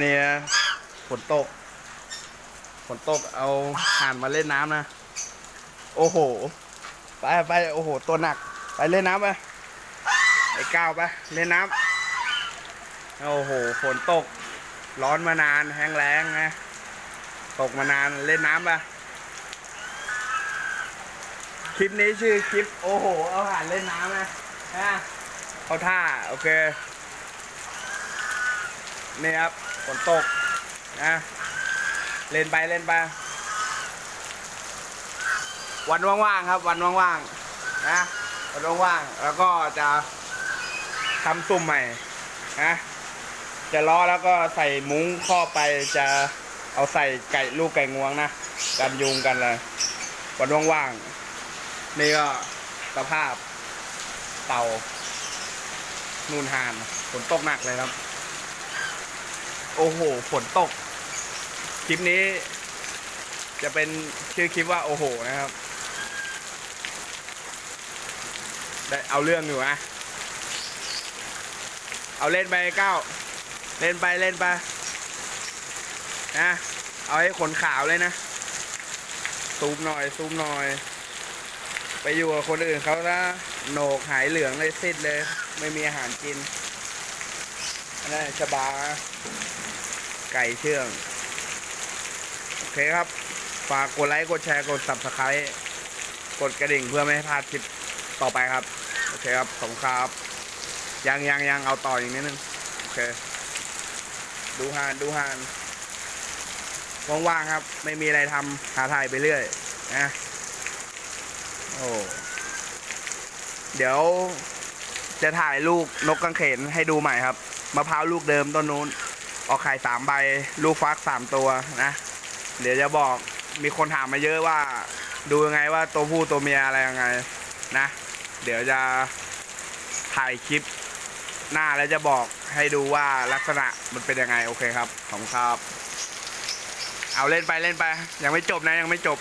เนี่ยฝนตกฝนตกเอาห่านมาเล่นน้ำนะ โอ้โห ไปไปโอ้โห ตัวหนัก ไปเล่นน้ำไปไอ้ก้าวไปเล่นน้ำโอ้โหฝนตก ร้อนมานานแห้งแล้งนะตกมานานเล่นน้ำไปคลิปนี้ชื่อคลิป โอ้โห เอาห่านเล่นน้ำนะฮะเอาท่า โอเค นี่ครับฝนตกนะเล่นไปเล่นไป วันว่างๆครับ วันว่างๆนะวันว่างๆแล้วก็จะทำซุ่มใหม่นะจะล้อแล้วก็ใส่มุ้งครอไปจะเอาใส่ไก่ลูกไก่งวงนะกันยุงกันเลยวันว่างๆนี่ก็สภาพเตานูนหานฝนตกหนักเลยครับ โอ้โหฝนตก คลิปนี้ จะเป็นชื่อคลิปว่าโอ้โหนะครับ ได้เอาเรื่องอยู่นะเอาเล่นไปเก้า เล่นไปเล่นไปนะเอาให้ขนขาวเลยนะ ซูมหน่อย ซูมหน่อย ไปอยู่กับคนอื่นเขาละโหนกหายเหลืองเลยซิดเลย ไม่มีอาหารกินนนั่นชบา ไก่เชื่อง โอเคครับ ฝากกดไลค์ กดแชร์ กด subscribe กดกระดิ่งเพื่อไม่ให้พลาดคลิปต่อไปครับ โอเคครับ ขอบคุณครับ ยังยังยังเอาต่ออีกนิดนึง โอเค ดูฮานดูฮานว่างๆครับ ไม่มีอะไรทำหาถ่ายไปเรื่อยนะโอ้เดี๋ยวจะถ่ายลูกนกกังเขนให้ดูใหม่ครับมะพร้าวลูกเดิมต้นนู้น ออกไข่สามใบ ลูกฟักสามตัวนะ เดี๋ยวจะบอกมีคนถามมาเยอะว่า ดูยังไงว่าตัวผู้ตัวเมียอะไรยังไงนะ เดี๋ยวจะถ่ายคลิปหน้าแล้วจะบอกให้ดูว่าลักษณะมันเป็นยังไงโอเคครับขอบคุณครับ เอาเล่นไปเล่นไป ยังไม่จบนะยังไม่จบ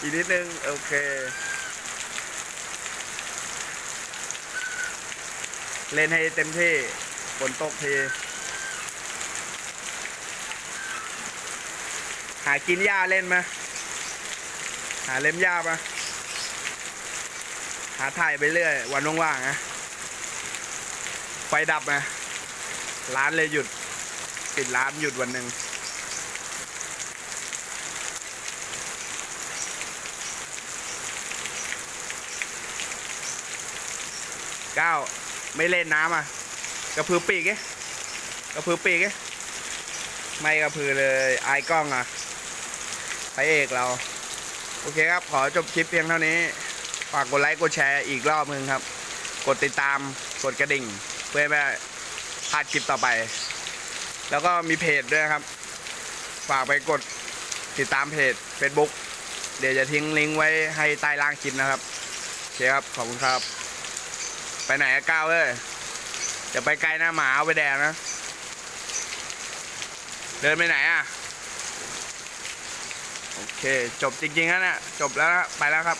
อีกนิดนึงโอเค เล่นให้เต็มที่ฝนตกทีากินหญ้าเล่นมาหาเล็มหญ้ามาหาถ่ายไปเรื่อย วันว่างๆนะไฟดับนะร้านเลยหยุดปิดร้านหยุดวันหนึ่งเก้าไม่เล่นน้ำอะ กระพือปีกเอ๊ะกระพือปีกเอ๊ะไม่กระพือเลยอายกล้องอะ พระเอกเรา โอเคครับ ขอจบคลิปเพียงเท่านี้ ฝากกดไลค์กดแชร์อีกรอบนึงครับ กดติดตามกดกระดิ่ง เพื่อไม่พลาดคลิปต่อไป แล้วก็มีเพจด้วยครับ ฝากไปกดติดตามเพจ Facebook เดี๋ยวจะทิ้งลิงก์ไว้ให้ใต้ล่างคลิปนะครับโอเคครับ ขอบคุณครับ ไปไหนก้าวเอ้ยจะไปไกลนะหมาเอาไปแดงนะ เดินไปไหนอะ โอเค จบจริงๆแล้วนะจบแล้วนะไปแล้วครับ